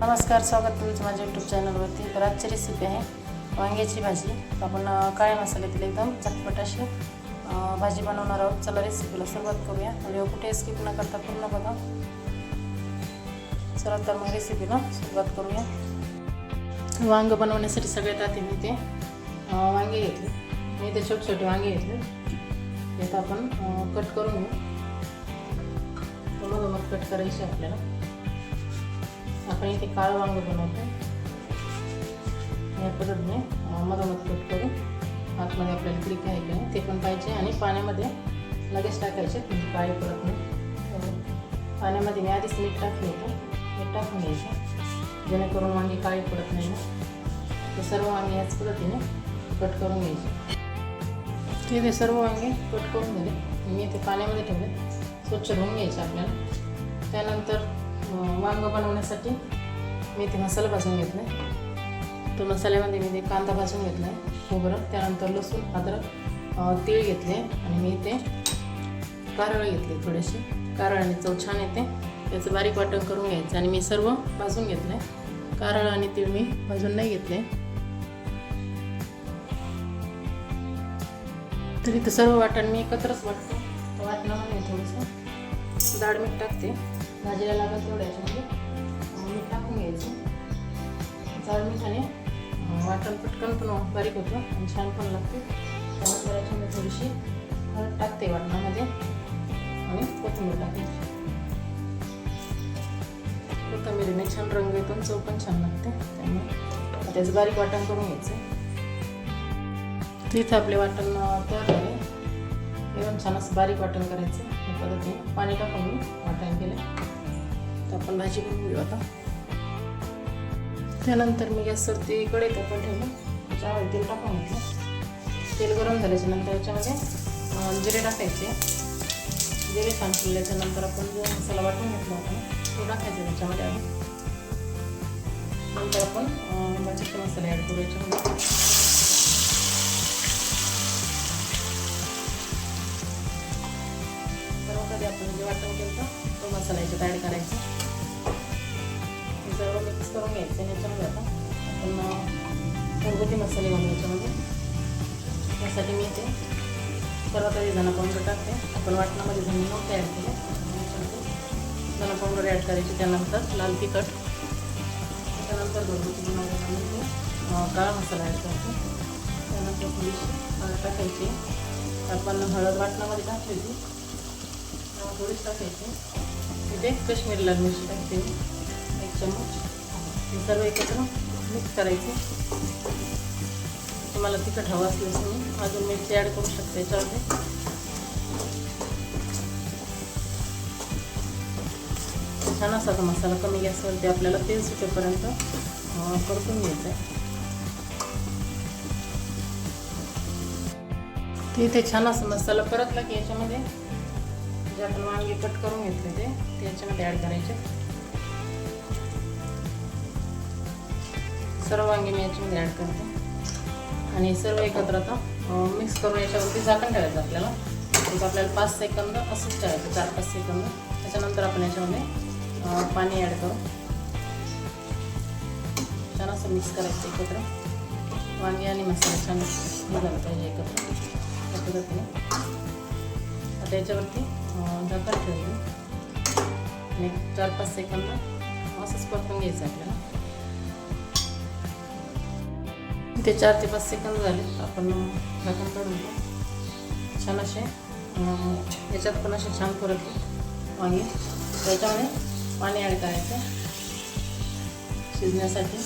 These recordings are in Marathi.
नमस्कार स्वागत तुमचं माझ्या यूट्यूब चॅनलवरती तर आजची रेसिपी आहे वांग्याची भाजी. आपण काळ्या मसाल्यातील एकदम चटपट अशी भाजी बनवणार आहोत. चला रेसिपीला सुरुवात करूया. व्हिडिओ कुठे स्किप न करता पूर्ण बघा. चला तर मग रेसिपीला सुरुवात करूया. वांग बनवण्यासाठी सगळ्यात आधी मी ते वांगे घेतले. मी ते छोटे छोटे वांगे घेतले. ते आपण कट करून घेऊ. मग मग कट करायचे आपल्याला. आपण इथे काळं वांग बनवतो या पद्धतीने अं, मधोमध कट करून आतमध्ये आपल्याला क्लिक आहे का नाही ते पण पाहिजे आणि पाण्यामध्ये लगेच टाकायचे म्हणजे काळे पडत नाही पाण्यामध्ये मी आधीच मीठ टाकलं होतं मीठ टाकून घ्यायचं जेणेकरून वांगी काळी पडत नाही ना ते सर्व वांगे याच पद्धतीने कट करून घ्यायचे ते ते सर्व वांगे कट करून दिले मी ते पाण्यामध्ये ठेवले स्वच्छ धुवून घ्यायचे आपल्याला त्यानंतर वांग बनवण्यासाठी मी ते मसाला भाजून घेतला आहे. तो मसाल्यामध्ये मी ते कांदा भाजून घेतला आहे खोबरं त्यानंतर लसूण अद्रक तीळ घेतले आणि मी ते कारळ घेतले थोडेसे. कारळाने चव छान येते. त्याचं बारीक वाटण करून घ्यायचं आणि मी सर्व भाजून घेतलं आहे कारळ आणि तीळ मी भाजून नाही घेतले. तरी तर सर्व वाटण मी एकत्रच वाटतो. वाटणामध्ये थोडंसं डाळ मीठ टाकते. भाजीला लागत तेवढं याच्यामध्ये अं, मीठ टाकून घ्यायचं. जाड मिठाने. वाटण पटकन पण बारीक होतं. आणि छान पण लागते. त्यानंतर याच्यामध्ये थोडीशी हळद टाकते वाटणामध्ये. आणि कोथिंबीर टाकायची कोथिंबीरीने छान रंग येतो चव पण छान लागते. त्यामुळे त्याचं बारीक वाटण करून घ्यायचं. तिथं आपले वाटण तयार झाले. एकदम छान असं बारीक वाटण करायचं. पद्धतीने पाणी टाकून मी वाटण केलं. तर आपण भाजी बनवून घेऊ आता त्यानंतर मी गॅसवरती कढईत टाकून ठेवलं. त्याच्यामध्ये तेल टाकून घेतलं. तेल गरम झाल्याच्यानंतर याच्यामध्ये जिरे टाकायचे. जिरे छान फुलल्याच्या नंतर आपण जो मसाला वाटून घेतला होता तो टाकायचा त्याच्यामध्ये आधी. नंतर आपण अं, मसाला ॲड करू याच्यामध्ये. कधी आपण जे वाटण केलं तो मसाला याच्यात ॲड करायचा. मिक्स करून घ्यायचं आणि याच्यामध्ये आता आपण घरगुती मसाले घालू याच्यामध्ये त्यासाठी मी ते सर्वात आधी धना पावडर टाकते आपण वाटणामध्ये धने नव्हते तयार केले याच्यामध्ये धना पावडर ॲड करायची त्यानंतर लाल तिखट त्यानंतर घरगुती बनवल्यानंतर काळा मसाला ॲड करते त्यानंतर थोडीशी हळद टाकायची आपण हळद वाटणामध्ये टाकली होती थोडीच टाकायची तिथे काश्मीरी लाल मिरची टाकते एक चम्मच हे सर्व एकत्र मिक्स करायचे. तुम्हाला तिखट हवं असल्यास मी अजून मिरची ॲड करू शकते याच्यामध्ये. छान असा मसाला कमी गॅसवरती आपल्याला तेल सुटेपर्यंत परतून घ्यायचा आहे. ते इथे छान असं मसाला परतला की याच्यामध्ये जे आपण वांगे कट करून घेतले ते याच्यामध्ये ॲड करायचे. सर्व वांगे मी याच्यामध्ये ॲड करते. आणि सर्व एकत्र आता मिक्स करून याच्यावरती झाकण ठेवायचं आपल्याला. एक आपल्याला पाच सेकंद असंच ठेवायचं चार पाच सेकंद. त्याच्यानंतर आपण याच्यामध्ये पाणी ॲड करू. छान असं मिक्स करायचं एकत्र. वांगे आणि मसाला छान हे झालं पाहिजे एकत्र. त्या पद्धतीने. आता याच्यावरती झाकण ठेवलं आणि चार पाच सेकंद असंच परतून घ्यायचं आपल्याला. ते चार ते पाच सेकंद झाले आपण झाकण काढून घेऊ. छान असे. याच्यात पण असे छान परतले वांगे त्याच्यामध्ये पाणी ॲड करायचं. शिजण्यासाठी.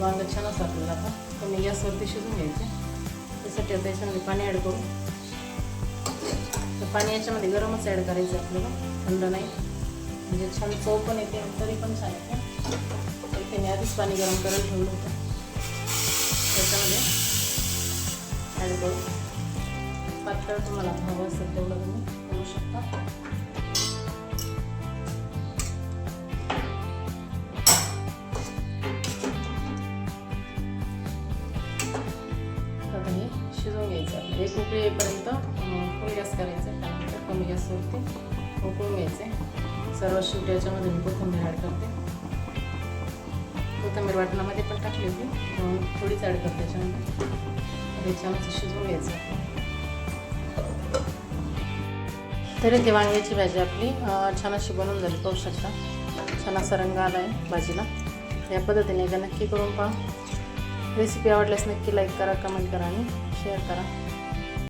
वांग छान असं आपल्याला आता. कमी गॅसवरती शिजून घ्यायचे. त्यासाठी आता याच्यामध्ये पाणी ॲड करू. तर पाणी याच्यामध्ये गरमच ॲड करायचं आपल्याला. थंड नाही. म्हणजे छान चव पण येते तरी पण छान येते. तर त्याने आधीच पाणी गरम करायला ठेवलं होतं. त्याच्यामध्ये ॲड करू. पातळ तुम्हाला हवं असेल तेवढं तुम्ही करू शकता. शिजवून घ्यायचं. एक उकळी येईपर्यंत कमी गॅस करायचं त्यानंतर कमी गॅसवरती उकळून घ्यायचे सर्व शेवटी याच्यामध्ये मी कोथिंबीर ॲड करते. कोथंबीर वाटणामध्ये पण टाकली होती. थोडी थोडीच ॲड करते त्याच्यामध्ये ते शिजवून घ्यायचं तरी ते वांग्याची भाजी आपली छान अशी बनवून झाली पाहू शकता छान असा रंग आला आहे भाजीला. या पद्धतीने एकदा नक्की करून पहा. रेसिपी आवडल्यास नक्की लाईक करा कमेंट करा आणि शेअर करा.